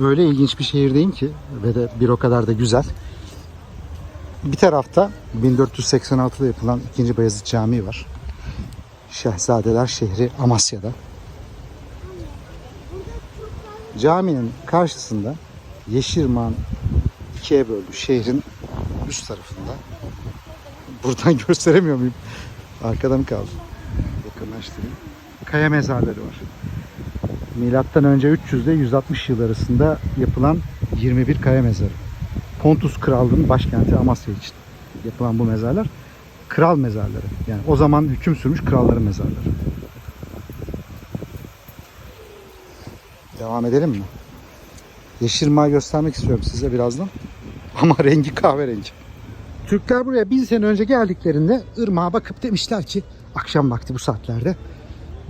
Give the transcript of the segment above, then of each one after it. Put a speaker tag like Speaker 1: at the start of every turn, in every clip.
Speaker 1: Öyle ilginç bir şehirdeyim ki ve de bir o kadar da güzel. Bir tarafta 1486'da yapılan 2. Bayezid Camii var. Şehzadeler şehri Amasya'da. Caminin karşısında Yeşirman ikiye böldü şehrin üst tarafında. Buradan gösteremiyor muyum? Arkada mı kaldı? Yakınlaştırayım. Kaya mezarları var. Milattan önce 300 ile 160 yıl arasında yapılan 21 kaya mezarı. Pontus Krallığı'nın başkenti Amasya için yapılan bu mezarlar kral mezarları. Yani o zaman hüküm sürmüş kralların mezarları. Devam edelim mi? Yeşilmağı göstermek istiyorum size birazdan. Ama rengi kahverengi. Türkler buraya bin sene önce geldiklerinde ırmağa bakıp demişler ki akşam vakti bu saatlerde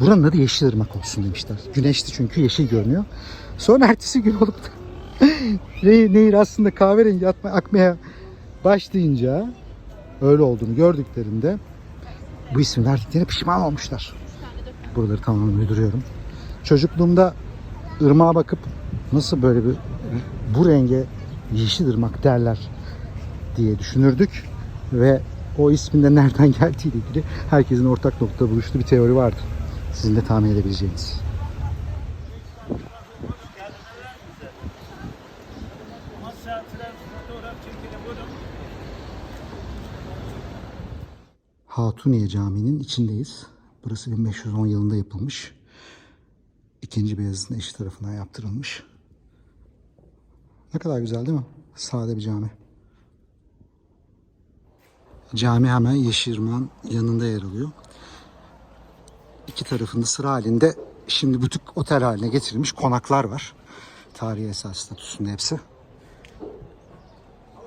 Speaker 1: buranın adı Yeşil Irmak olsun demişler. Güneşli çünkü yeşil görünüyor. Sonra ertesi gün olup da ne- nehir aslında kahverengi atma, akmaya başlayınca öyle olduğunu gördüklerinde bu ismi verdiklerine pişman olmuşlar. Buraları tamamen uyduruyorum. Çocukluğumda ırmağa bakıp nasıl böyle bir bu renge yeşil ırmak derler diye düşünürdük ve o ismin de nereden geldiğiyle ilgili herkesin ortak nokta buluştuğu bir teori vardı. Sizin de tahmin edebileceğiniz. Hatuniye Camii'nin içindeyiz. Burası 1510 yılında yapılmış. İkinci Beyazıt'ın eşi tarafından yaptırılmış. Ne kadar güzel değil mi? Sade bir cami. Cami hemen Yeşilırmak'ın yanında yer alıyor. İki tarafında sıra halinde şimdi butik otel haline getirilmiş konaklar var. Tarihi esas statüsünde hepsi.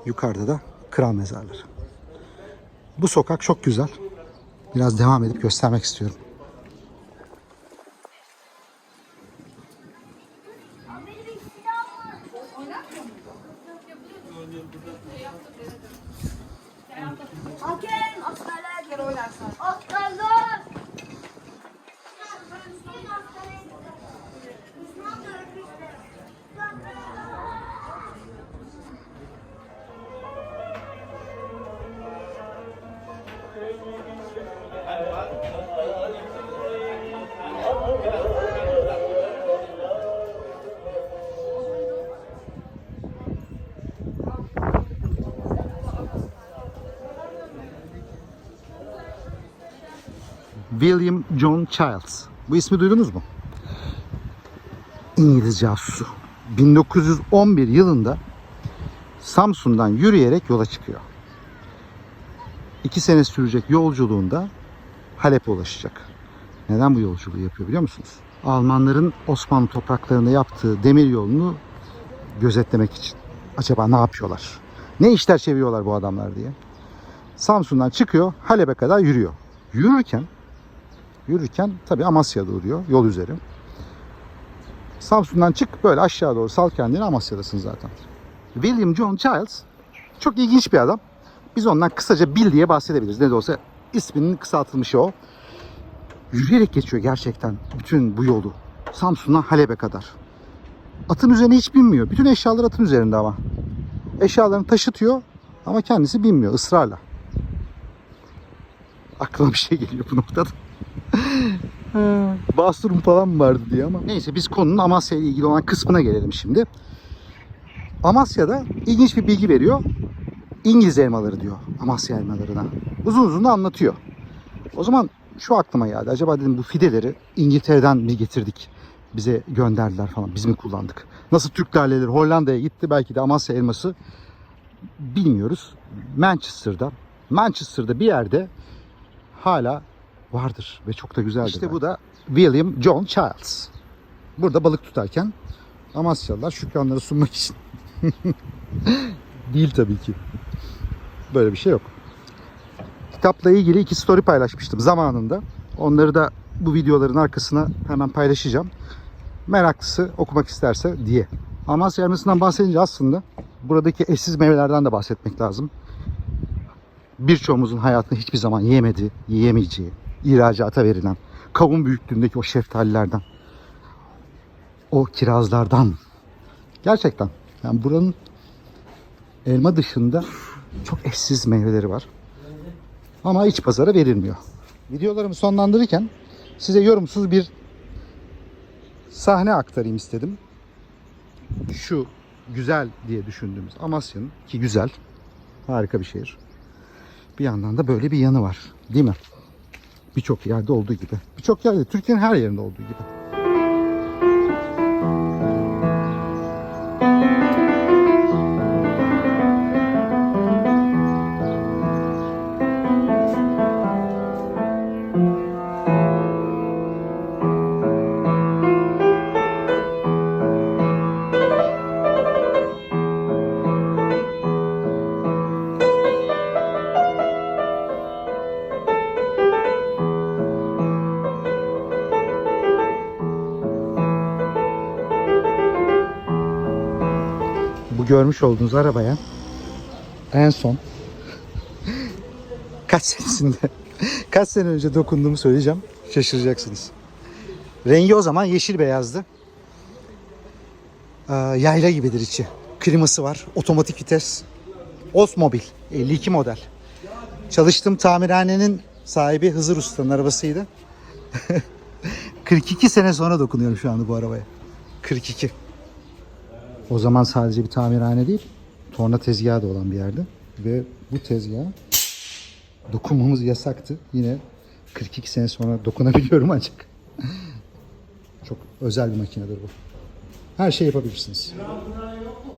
Speaker 1: Yukarıda da kral mezarları. Bu sokak çok güzel. Biraz devam edip göstermek istiyorum. William John Childs. Bu ismi duydunuz mu? İngiliz casusu. 1911 yılında Samsun'dan yürüyerek yola çıkıyor. İki sene sürecek yolculuğunda Halep'e ulaşacak. Neden bu yolculuğu yapıyor biliyor musunuz? Almanların Osmanlı topraklarında yaptığı demir yolunu gözetlemek için. Acaba ne yapıyorlar? Ne işler çeviriyorlar bu adamlar diye. Samsun'dan çıkıyor, Halep'e kadar yürüyor. Yürürken Yürürken tabii Amasya'da uğruyor yol üzeri. Samsun'dan çık böyle aşağı doğru sal kendini Amasya'dasın zaten. William John Childs çok ilginç bir adam. Biz ondan kısaca Bill diye bahsedebiliriz. Ne de olsa isminin kısaltılmışı o. Yürüyerek geçiyor gerçekten bütün bu yolu. Samsun'dan Halep'e kadar. Atın üzerine hiç binmiyor. Bütün eşyalar atın üzerinde ama. Eşyalarını taşıtıyor ama kendisi binmiyor ısrarla. Aklıma bir şey geliyor bu noktada. Bastırım falan mı vardı diye ama. Neyse biz konunun Amasya ile ilgili olan kısmına gelelim şimdi. Amasya'da ilginç bir bilgi veriyor. İngiliz elmaları diyor Amasya elmalarına. Uzun uzun da anlatıyor. O zaman şu aklıma geldi. Acaba dedim bu fideleri İngiltere'den mi getirdik? Bize gönderdiler falan. Biz mi kullandık? Nasıl Türk laleleri Hollanda'ya gitti belki de Amasya elması bilmiyoruz. Manchester'da Manchester'da bir yerde hala vardır ve çok da güzeldir. İşte bu da William John Childs. Burada balık tutarken Amasyalılar şükranları sunmak için. Değil tabii ki. Böyle bir şey yok. Kitapla ilgili iki story paylaşmıştım zamanında. Onları da bu videoların arkasına hemen paylaşacağım. Meraklısı okumak isterse diye. Amasya elmasından bahsedince aslında buradaki eşsiz meyvelerden de bahsetmek lazım. Birçoğumuzun hayatında hiçbir zaman yemedi, yiyemeyeceği, ihracata verilen kavun büyüklüğündeki o şeftalilerden, o kirazlardan, Gerçekten. Yani buranın elma dışında çok eşsiz meyveleri var. Ama iç pazara verilmiyor. Videolarımı sonlandırırken size yorumsuz bir sahne aktarayım istedim. Şu güzel diye düşündüğümüz Amasya'nın ki güzel, harika bir şehir. Bir yandan da böyle bir yanı var. Değil mi? Birçok yerde olduğu gibi. Birçok yerde, Türkiye'nin her yerinde olduğu gibi. Görmüş olduğunuz arabaya en son kaç senesinde kaç sene önce dokunduğumu söyleyeceğim. Şaşıracaksınız. Rengi o zaman yeşil beyazdı. Ee, yayla gibidir içi. Kliması var. Otomatik vites. Osmobil. 52 model. Çalıştığım tamirhanenin sahibi Hızır Usta'nın arabasıydı. 42 sene sonra dokunuyorum şu anda bu arabaya. 42. O zaman sadece bir tamirhane değil, torna tezgahı da olan bir yerde. Ve bu tezgaha dokunmamız yasaktı. Yine 42 sene sonra dokunabiliyorum ancak. Çok özel bir makinedir bu. Her şey yapabilirsiniz.